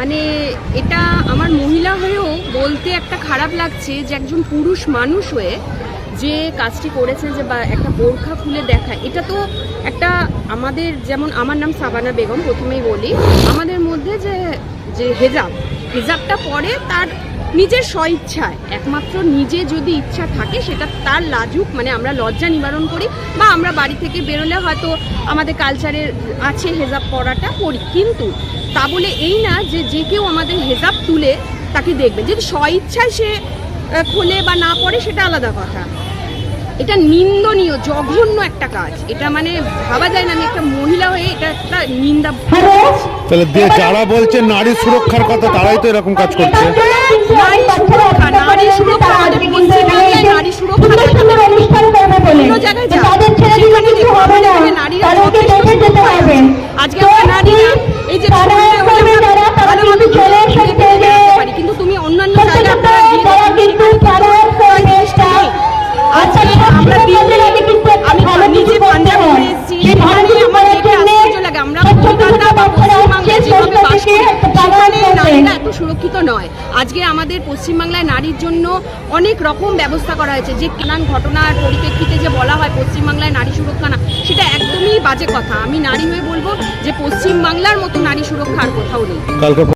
মানে এটা আমার মহিলা হয়েও বলতে একটা খারাপ লাগছে যে একজন পুরুষ মানুষ হয়ে যে কাজটি করেছে যে বা একটা বোরখা খুলে দেখা, এটা তো একটা আমাদের যেমন আমার নাম সাবানা বেগম প্রথমেই বলি, আমাদের মধ্যে যে যে হেজাব, হেজাবটা পরে তার নিজের স্বইচ্ছায়, একমাত্র নিজে যদি ইচ্ছা থাকে সেটা তার লাজুক মানে আমরা লজ্জা নিবারণ করি বা আমরা বাড়ি থেকে বেরোলে হয়তো আমাদের কালচারের আছে হেজাব পরাটা পড়ি কিন্তু তা বলে এই না যে যে কেউ আমাদের হেজাব তুলে তাকে দেখবে। যদি স্বইচ্ছায় সে খোলে বা না পড়ে সেটা আলাদা কথা। এটা নিন্দনীয় জঘন্য একটা কাজ। এটা মানে ভাবা যায় না আমি একটা মহিলা হয়ে এটা একটা নিন্দা তাহলে যারা বলছে নারী সুরক্ষার কথা তারাই তো এরকম কাজ করছে। নারী সুরক্ষা নারী সুরক্ষা নারী সুরক্ষা জায়গায় নারীরা নয়। আজকে আমাদের পশ্চিমবাংলায় নারীর জন্য অনেক রকম ব্যবস্থা করা হয়েছে। যে নানান ঘটনার পরিপ্রেক্ষিতে যে বলা হয় পশ্চিমবাংলায় নারী সুরক্ষা না, সেটা একদমই বাজে কথা। আমি নারী হয়ে বলব যে পশ্চিমবাংলার মতো নারী সুরক্ষার কোথাও নেই।